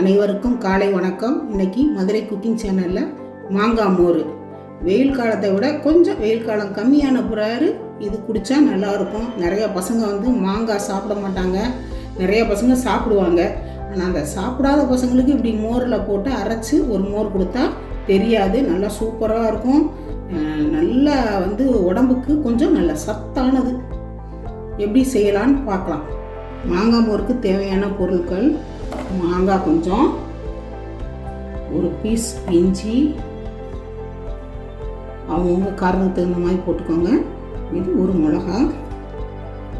அனைவருக்கும் காலை வணக்கம். இன்னைக்கு மதுரை குக்கிங் சேனலில் மாங்காய் மோர். வெயில் காலத்தை விட கொஞ்சம் வெயில் காலம் கம்மியான பிறகு இது குடித்தா நல்லாயிருக்கும் நிறைய பசங்க வந்து மாங்காய் சாப்பிட மாட்டாங்க. நிறைய பசங்க சாப்பிடுவாங்க. ஆனால் அந்த சாப்பிடாத பசங்களுக்கு இப்படி மோரில் போட்டு அரைச்சி ஒரு மோர் கொடுத்தா தெரியாது. நல்லா சூப்பராக இருக்கும். நல்லா வந்து உடம்புக்கு கொஞ்சம் நல்ல சத்தானது. எப்படி செய்யலான்னு பார்க்கலாம். மாங்காய் மோருக்கு தேவையான பொருட்கள் மாங்காய் கொஞ்சம். ஒரு பீஸ் இஞ்சி. அவங்கவுங்க காரத்துக்கு தகுந்த மாதிரி போட்டுக்கோங்க. இது ஒரு மிளகா.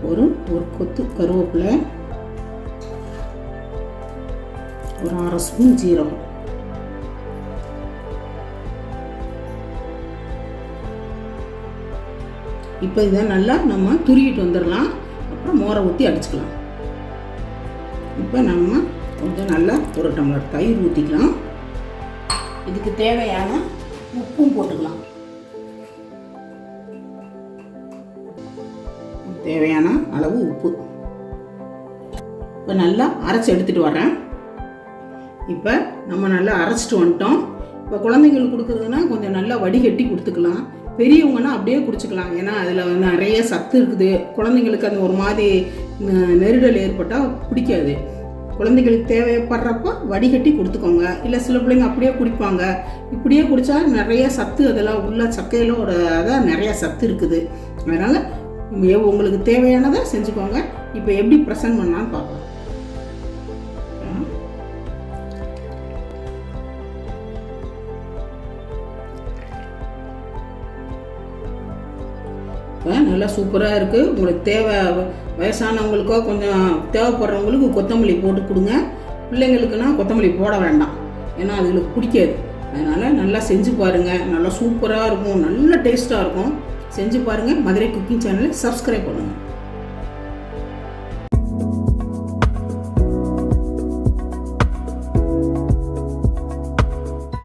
ஒரு ஒரு கொத்து கருவேப்பிலை. ஒரு அரை ஸ்பூன் ஜீரகம். இப்போ இதை நல்லா நம்ம துருவிட்டு வந்துடலாம். அப்புறம் மோரை ஊற்றி அடிச்சுக்கலாம். இப்போ நம்ம கொஞ்சம் நல்லா ஒரு டம்ளர் தயிர் ஊற்றிக்கலாம் இதுக்கு தேவையான உப்பும் போட்டுக்கலாம். தேவையான அளவு உப்பு. இப்போ நல்லா அரைச்சி எடுத்துகிட்டு வரேன் இப்போ நம்ம நல்லா அரைச்சிட்டு வந்துட்டோம். இப்போ குழந்தைங்களுக்கு கொடுக்குறதுனா கொஞ்சம் நல்லா வடிகட்டி கொடுத்துக்கலாம். பெரியவங்கன்னா அப்படியே குடிச்சுக்கலாம். ஏன்னா அதில் வந்து நிறைய சத்து இருக்குது. குழந்தைங்களுக்கு அந்த ஒரு மாதிரி நெருடல் ஏற்பட்டால் பிடிக்காது. குழந்தைகளுக்கு தேவைப்படுறப்ப வடிகட்டி கொடுத்துக்கோங்க. இல்லை சில பிள்ளைங்க அப்படியே குடிப்பாங்க. இப்படியே குடித்தா நிறைய சத்து அதெல்லாம் உள்ள சக்கையில் ஒரு அதான் நிறையா சத்து இருக்குது. அதனால் உங்களுக்கு தேவையானதை செஞ்சுக்கோங்க. இப்போ எப்படி ப்ரெசன்ட் பண்ணான்னு பார்ப்போம். நல்லா சூப்பராக இருக்குது உங்களுக்கு தேவை வயசானவங்களுக்கோ கொஞ்சம் தேவைப்படுறவங்களுக்கு கொத்தமல்லி போட்டு கொடுங்க. பிள்ளைங்களுக்குன்னா கொத்தமல்லி போட வேண்டாம். ஏன்னா அதுகளுக்கு பிடிக்காது. அதனால் நல்லா செஞ்சு பாருங்கள் நல்லா சூப்பராக இருக்கும். நல்ல டேஸ்ட்டாக இருக்கும். செஞ்சு பாருங்கள் மதுரை குக்கிங் சேனலை சப்ஸ்கிரைப் பண்ணுங்கள்